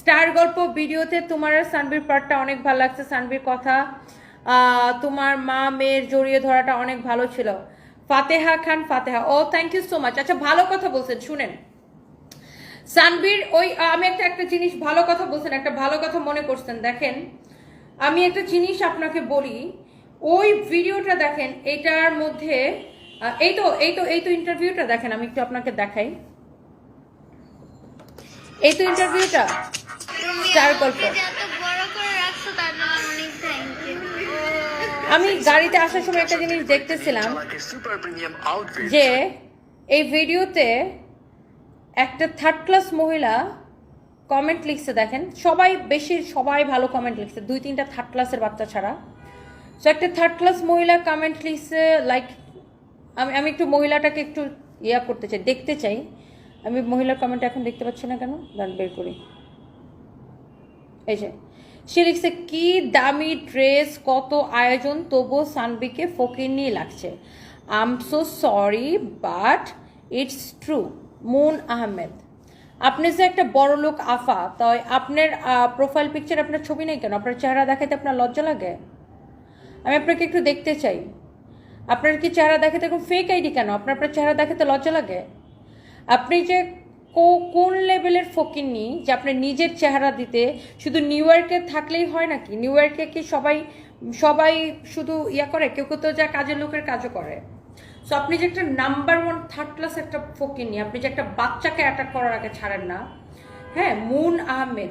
Star গল্প ভিডিওতে তোমার আর সানবির পার্টটা অনেক ভালো লাগছে, সানবির কথা। তোমার মা মেয়ের জড়িয়ে ধরাটা অনেক ভালো ছিল। Fateha Khan, Fateha. Oh thank you so much আচ্ছা ভালো কথা বলছেন, শুনেন। সানবির ওই, আমি একটা একটা জিনিস ভালো কথা বলছেন, একটা ভালো কথা মনে করছেন। দেখেন, আমি একটা জিনিস আপনাকে বলি, ওই ভিডিওটা দেখেন, এটার মধ্যে এই তো এই তো এই তো ইন্টারভিউটা দেখেন, আমি একটু আপনাকে দেখাই। এই তো ইন্টারভিউটা আমাকে গল্প। আমি গাড়িতে আসার সময় একটা জিনিস দেখতেছিলাম যে এই ভিডিওতে একটা থার্ড ক্লাস মহিলা কমেন্ট লিখছে দেখেন। সবাই বেশি সবাই ভালো কমেন্ট লিখছে দুই তিনটা থার্ড ক্লাসের বাচ্চা ছাড়া। সো একটা থার্ড ক্লাস মহিলা কমেন্ট লিখছে লাইক আমি আমি একটু মহিলাটাকে একটু ইয়া করতে চাই দেখতে চাই। আমি মহিলার কমেন্ট এখন দেখতে পাচ্ছি না কেন? দান বের করি। এই যে, সে লিখছে, কি দামি ড্রেস, কত আয়োজন, তবুও সানবিকে ফকিরনি লাগছে। আম so sorry but it's true Moon Ahmed. আপনি যে একটা বড় লোক আফা, তাই আপনার প্রোফাইল পিকচার আপনার ছবি নেই কেন? আপনার চেহারা দেখাতে আপনার লজ্জা লাগে? আমি আপনাকে একটু দেখতে চাই। আপনার কি চেহারা দেখাতে এরকম ফেক আইডি কেন? আপনার আপনার চেহারা দেখাতে লজ্জা লাগে? আপনি যে কোন লেভেলের ফকিরনি যে আপনি নিজের চেহারা দিতে? শুধু নিউ ইয়র্কে থাকলেই হয় নাকি? নিউ ইয়র্কে কি সবাই সবাই শুধু ইয়া করে? কেউ কেউ তো যা কাজের লোকের কাজও করে। সো আপনি যে একটা নাম্বার ওয়ান থার্ড ক্লাস একটা ফকির ফকিরনি আপনি যে একটা বাচ্চাকে অ্যাটাক করার আগে ছাড়েন না। হ্যাঁ মুন আহমেদ।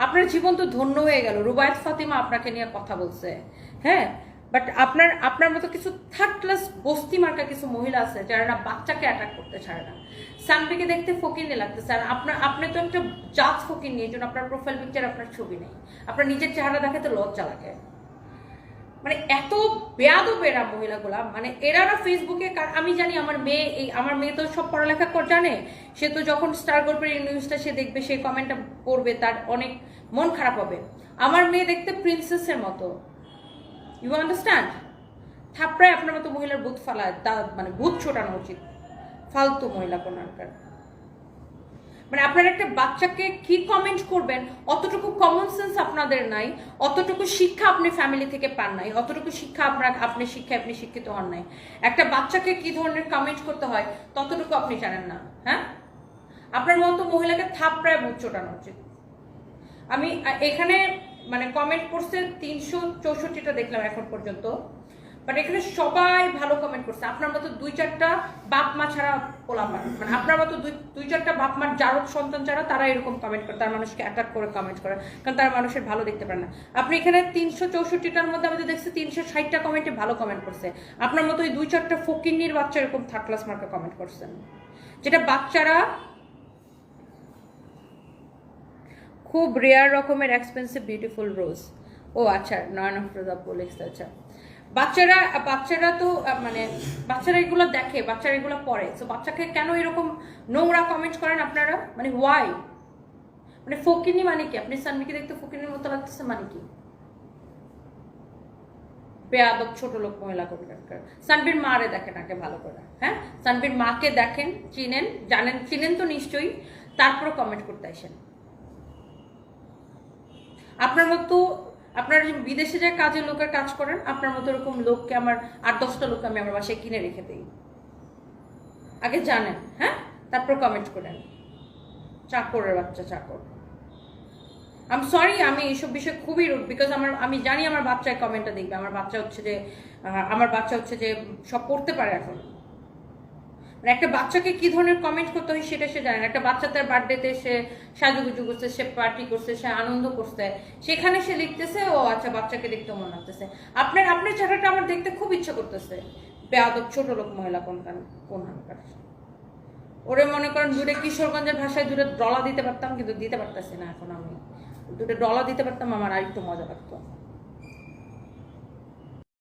আপনার জীবন তো ধন্য হয়ে গেল। রুবায়ত ফাতিমা আপনাকে নিয়ে কথা বলছে। হ্যাঁ বাট আপনার আপনার মতো কিছু থার্ড ক্লাস বস্তি মার্কা কিছু মহিলা আছে যারা না বাচ্চাকে অ্যাটাক করতে ছাড়ে না। সানবিকে দেখতে ফকিরনি লাগতেছে। আর আপনার, আপনি তো একটা জাত ফকির নিয়ে জন্য আপনার প্রোফাইল পিকচার আপনার ছবি নেই। আপনার নিজের চেহারা দেখাতে লজ্জা লাগে। মানে এত বেয়াদো বেড়া মহিলাগুলা। মানে এরা না ফেসবুকে আমি জানি আমার মেয়ে, এই, আমার মেয়ে তো সব পড়ালেখা কর, জানে। সে তো যখন স্টার গল্পের নিউজটা সে দেখবে সেই কমেন্টটা পড়বে তার অনেক মন খারাপ হবে। আমার মেয়ে দেখতে প্রিন্সেসের মতো। ইউ আন্ডারস্ট্যান্ড থাপড়ায় আপনার মতো মহিলার বুথ ফালায় তা মানে বুথ ছোটানো উচিত। ফালতু মহিলা কোনারকার মানে আপনারা একটা বাচ্চাকে কি কমেন্ট করবেন? অতটুকু কমন সেন্স আপনাদের নাই, অতটুকু শিক্ষা আপনি ফ্যামিলি থেকে পান নাই, অতটুকু শিক্ষা আপনার, আপনি শিক্ষায় আপনি শিক্ষিত হন নাই। একটা বাচ্চাকে কি ধরনের কমেন্ট করতে হয়, ততটুকু আপনি জানেন না হ্যাঁ? আপনার মতো মহিলাকে থাপড়ায় বুট চোটানো উচিত। আমি, এখানে মানে কমেন্ট করছে তিনশো চৌষট্টিটা দেখলাম এখন পর্যন্ত। বাট এখানে সবাই ভালো কমেন্ট করছে। আপনার মতো দুই চারটা বাপ মা ছাড়া পোলাপান মানে আপনার মতো দুই দুই চারটা বাপ মার সন্তান ছাড়া তারা এরকম কমেন্ট করে। তার মানুষকে অ্যাটাক করে কমেন্ট করে। কারণ তারা মানুষের ভালো দেখতে পারে না। আপনি এখানে তিনশো চৌষট্টিটার মধ্যে আমাদের দেখছি তিনশো ষাটটা কমেন্টে ভালো কমেন্ট করছে। আপনার মতো ওই দুই চারটা ফকিন্নির বাচ্চা এরকম থার্ড ক্লাস মার্কে কমেন্ট করছেন। যেটা বাচ্চারা খুব রেয়ার রকমের এক্সপেন্সিভ বিউটিফুল রোজ ও আচ্ছা নয়ন আফরোজা বলিস আচ্ছা। বাচ্চারা বাচ্চারা তো মানে বাচ্চারা এগুলো দেখে, বাচ্চারা এগুলো পড়ে। তো বাচ্চাকে কেন এরকম নোংরা কমেন্ট করেন আপনারা? মানে ওয়াই মানে ফকিনি মানে কি? আপনি সানমিকে দেখতে ফকিনির মতো লাগতেছে মানে কি? বেয়াদব ছোট লোক, মহিলা কোনখানকার সানবির মারে দেখেন আগে ভালো করে হ্যাঁ? সানবির মাকে দেখেন, চিনেন, জানেন, চিনেন তো নিশ্চয়ই। তারপরে কমেন্ট করতে আসেন। আপনার মতো, আপনার বিদেশে যে কাজের লোকের কাজ করেন, আপনার মতো এরকম লোককে আমার আট, দশটা লোককে আমি আমার বাসায় কিনে রেখে দিই। আগে জানেন হ্যাঁ? তারপর কমেন্ট করেন। চাকরের বাচ্চা, চাকর। আম সরি আমি এইসব বিষয়ে খুবই রুট বিকজ আমার, আমি জানি আমার বাচ্চায় কমেন্টটা দেখবে। আমার বাচ্চা হচ্ছে যে আমার বাচ্চা হচ্ছে যে সব পড়তে পারে এখন। মানে একটা বাচ্চাকে কি ধরনের কমেন্ট করতে হয় সেটা সে জানে না। একটা বাচ্চা তার বার্থডেতে সে সাজুগুজু করছে, সে পার্টি করছে, সে আনন্দ করছে। সেখানে সে লিখতেছে, ও আচ্ছা বাচ্চাকে দেখতে মনে লাগতেছে। আপনার আপনার চেহারাটা আমার দেখতে খুব ইচ্ছা করতেছে। বেয়াদব ছোট লোক মহিলা কোন কোন হানকার ওরে মনে করেন দূরে কিশোরগঞ্জের ভাষায় দূরে ডলা দিতে পারতাম, কিন্তু দিতে পারতেছি না এখন আমি। দুটো ডলা দিতে পারতাম, আমার আরেকটু মজা লাগতো।